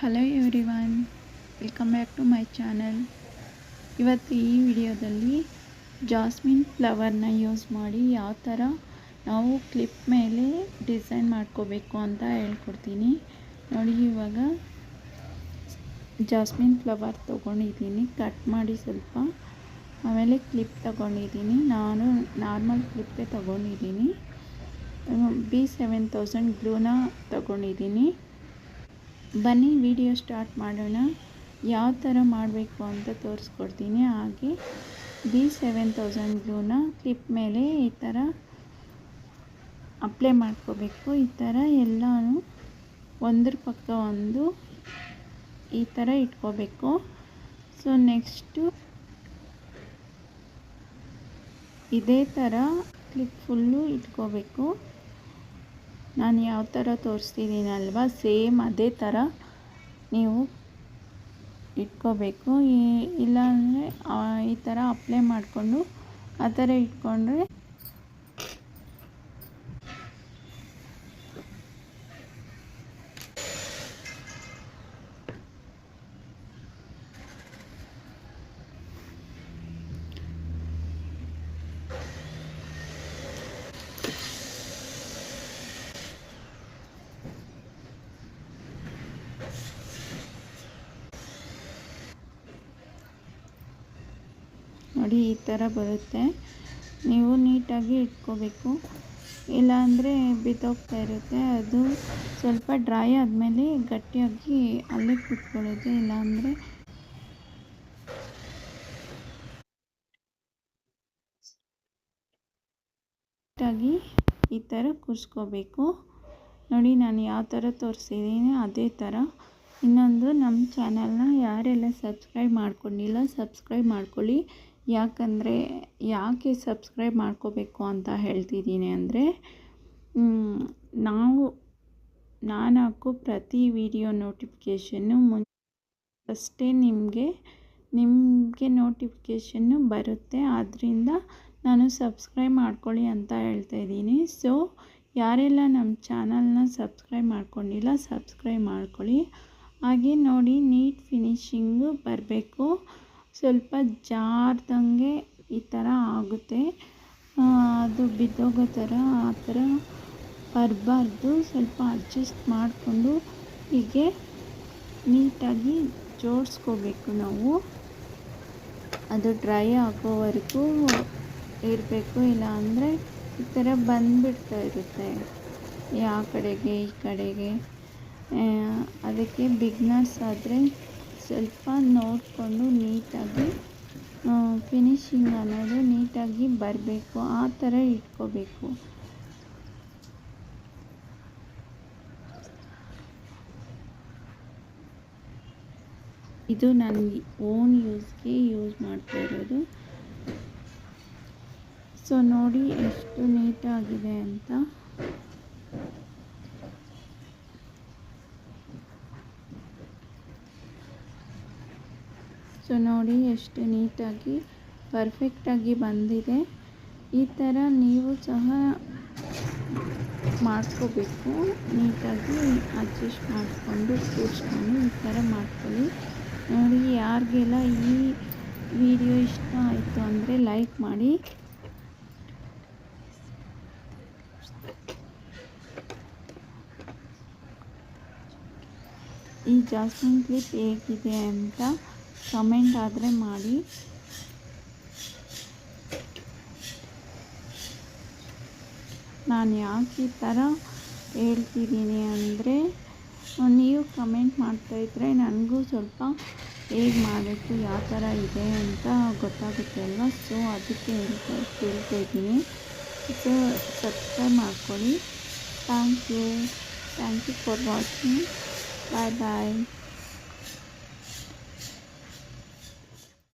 Hello everyone welcome back to my channel ಇವತ್ತು ಈ ವಿಡಿಯೋದಲ್ಲಿ ಜಾಸ್ಮಿನ್ ಫ್ಲವರ್ನ ಯೂಸ್ ಮಾಡಿ ಯಾವ ಥರ ನಾವು ಕ್ಲಿಪ್ ಮೇಲೆ ಡಿಸೈನ್ ಮಾಡ್ಕೋಬೇಕು ಅಂತ ಹೇಳ್ಕೊಡ್ತೀನಿ. ನೋಡಿ ಇವಾಗ ಜಾಸ್ಮಿನ್ ಫ್ಲವರ್ ತೊಗೊಂಡಿದ್ದೀನಿ ಕಟ್ ಮಾಡಿ ಸ್ವಲ್ಪ. ಆಮೇಲೆ ಕ್ಲಿಪ್ ತಗೊಂಡಿದ್ದೀನಿ, ನಾನು ನಾರ್ಮಲ್ ಕ್ಲಿಪ್ಪೇ ತಗೊಂಡಿದ್ದೀನಿ. ಬಿ ಸೆವೆನ್ ತೌಸಂಡ್ ಗ್ಲೂನ ತಗೊಂಡಿದ್ದೀನಿ. ಬನ್ನಿ, ವಿಡಿಯೋ ಸ್ಟಾರ್ಟ್ ಮಾಡೋಣ. ಯಾವ ಥರ ಮಾಡಬೇಕು ಅಂತ ತೋರಿಸ್ಕೊಡ್ತೀನಿ. ಹಾಗೆ ಬಿ ಸೆವೆನ್ ತೌಸಂಡ್ ಗ್ಲೂನ ಕ್ಲಿಪ್ ಮೇಲೆ ಈ ಥರ ಅಪ್ಲೈ ಮಾಡ್ಕೋಬೇಕು. ಈ ಥರ ಎಲ್ಲನೂ ಒಂದ್ರ ಪಕ್ಕ ಒಂದು ಈ ಥರ ಇಟ್ಕೋಬೇಕು. ಸೊ ನೆಕ್ಸ್ಟು ಇದೇ ಥರ ಕ್ಲಿಪ್ ಫುಲ್ಲು ಇಟ್ಕೋಬೇಕು. ನಾನು ಯಾವ ಥರ ತೋರಿಸ್ತಿದ್ದೀನಲ್ವ? ಸೇಮ್ ಅದೇ ಥರ ನೀವು ಇಟ್ಕೋಬೇಕು. ಇಲ್ಲಾಂದರೆ ಈ ಥರ ಅಪ್ಲೈ ಮಾಡಿಕೊಂಡು ಆ ಥರ ಇಟ್ಕೊಂಡ್ರೆ ನೋಡಿ, ಈ ಥರ ಬರುತ್ತೆ. ನೀವು ನೀಟಾಗಿ ಇಟ್ಕೋಬೇಕು. ಇಲ್ಲಾಂದರೆ ಬಿದ್ದೋಗ್ತಾ ಇರುತ್ತೆ. ಅದು ಸ್ವಲ್ಪ ಡ್ರೈ ಆದಮೇಲೆ ಗಟ್ಟಿಯಾಗಿ ಅಲ್ಲೇ ಕುತ್ಕೊಳ್ಳುತ್ತೆ ಇಲ್ಲಾಂದರೆ ನೀಟಾಗಿ ಈ ಥರ ಕೂರಿಸ್ಕೋಬೇಕು. ನೋಡಿ, ನಾನು ಯಾವ ಥರ ತೋರಿಸಿದ್ದೀನಿ, ಅದೇ ಥರ. ಇನ್ನೊಂದು ನಮ್ಮ ಚಾನಲ್ನ ಯಾರೆಲ್ಲ ಸಬ್ಸ್ಕ್ರೈಬ್ ಮಾಡ್ಕೊಂಡಿಲ್ಲ, ಸಬ್ಸ್ಕ್ರೈಬ್ ಮಾಡ್ಕೊಳ್ಳಿ. ಯಾಕಂದರೆ ಯಾಕೆ ಸಬ್ಸ್ಕ್ರೈಬ್ ಮಾಡ್ಕೋಬೇಕು ಅಂತ ಹೇಳ್ತಿದ್ದೀನಿ ಅಂದರೆ ನಾವು, ನಾನು ಹಾಕೋ ಪ್ರತಿ ವಿಡಿಯೋ ನೋಟಿಫಿಕೇಷನ್ನು ಮುನ್, ಅಷ್ಟೇ ನಿಮಗೆ ನಿಮಗೆ ನೋಟಿಫಿಕೇಷನ್ನು ಬರುತ್ತೆ ಆದ್ದರಿಂದ ನಾನು ಸಬ್ಸ್ಕ್ರೈಬ್ ಮಾಡ್ಕೊಳ್ಳಿ ಅಂತ ಹೇಳ್ತಾ ಇದ್ದೀನಿ. ಸೊ, ಯಾರೆಲ್ಲ ನಮ್ಮ ಚಾನಲ್ನ ಸಬ್ಸ್ಕ್ರೈಬ್ ಮಾಡ್ಕೊಂಡಿಲ್ಲ, ಸಬ್ಸ್ಕ್ರೈಬ್ ಮಾಡ್ಕೊಳ್ಳಿ. ಹಾಗೆ ನೋಡಿ ನೀಟ್ ಫಿನಿಶಿಂಗು ಬರಬೇಕು. ಸ್ವಲ್ಪ ಜಾರ್ದಂಗೆ ಈ ಥರ ಆಗುತ್ತೆ. ಅದು ಬಿದ್ದೋಗೋ ಥರ ಆ ಥರ ಬರಬಾರ್ದು. ಸ್ವಲ್ಪ ಅಡ್ಜಸ್ಟ್ ಮಾಡಿಕೊಂಡು ಹೀಗೆ ನೀಟಾಗಿ ಜೋಡಿಸ್ಕೋಬೇಕು ನಾವು. ಅದು ಡ್ರೈ ಆಗೋವರೆಗೂ ಇರಬೇಕು ಇಲ್ಲ ಅಂದರೆ ಈ ಥರ ಬಂದುಬಿಡ್ತಾ ಇರುತ್ತೆ ಆ ಕಡೆಗೆ, ಈ ಕಡೆಗೆ. ಅದಕ್ಕೆ ಬಿಗ್ನರ್ಸ್ ಆದರೆ ಸ್ವಲ್ಪ ನೋಡಿಕೊಂಡು ನೀಟಾಗಿ ಫಿನಿಶಿಂಗ್ ಅನ್ನೋದು ನೀಟಾಗಿ ಬರಬೇಕು. ಆ ಥರ ಇಟ್ಕೋಬೇಕು. ಇದು ನನಗೆ ಓನ್ ಯೂಸ್ಗೆ ಯೂಸ್ ಮಾಡ್ತಾ ಇರೋದು. ಸೊ ನೋಡಿ ಎಷ್ಟು ನೀಟಾಗಿದೆ ಅಂತ. ಸೊ ನೋಡಿ ಎಷ್ಟು ನೀಟಾಗಿ ಪರ್ಫೆಕ್ಟಾಗಿ ಬಂದಿದೆ. ಈ ಥರ ನೀವು ಸಹ ಮಾಡ್ಕೋಬೇಕು. ನೀಟಾಗಿ ಅಡ್ಜಸ್ಟ್ ಮಾಡಿಕೊಂಡು ಕೂರಿಸ್ಕೊಂಡು ಈ ಥರ ಮಾಡ್ಕೊಳ್ಳಿ. ನೋಡಿ, ಯಾರಿಗೆಲ್ಲ ಈ ವಿಡಿಯೋ ಇಷ್ಟ ಆಯಿತು ಅಂದರೆ ಲೈಕ್ ಮಾಡಿ. ಈ ಜಾಸ್ಮಿನ್ ಕ್ಲಿಪ್ ಹೇಗಿದೆ ಅಂತ ಕಮೆಂಟ್ ಆದರೆ ಮಾಡಿ. ನಾನು ಯಾಕೆ ಈ ಥರ ಹೇಳ್ತಿದ್ದೀನಿ ಅಂದರೆ, ನೀವು ಕಮೆಂಟ್ ಮಾಡ್ತಾಯಿದ್ರೆ ನನಗೂ ಸ್ವಲ್ಪ ಹೇಗೆ ಮಾಡಬೇಕು ಯಾವ ಥರ ಇದೆ ಅಂತ ಗೊತ್ತಾಗುತ್ತೆ ಅಲ್ವಾ? ಸೊ ಅದಕ್ಕೆ ಹೇಳ್ತಾ ಕೇಳ್ತಾಯಿದ್ದೀನಿ ಸೊ ಸಬ್ಸ್ಕ್ರೈಬ್ ಮಾಡ್ಕೊಳ್ಳಿ. Thank you thank you for watching bye bye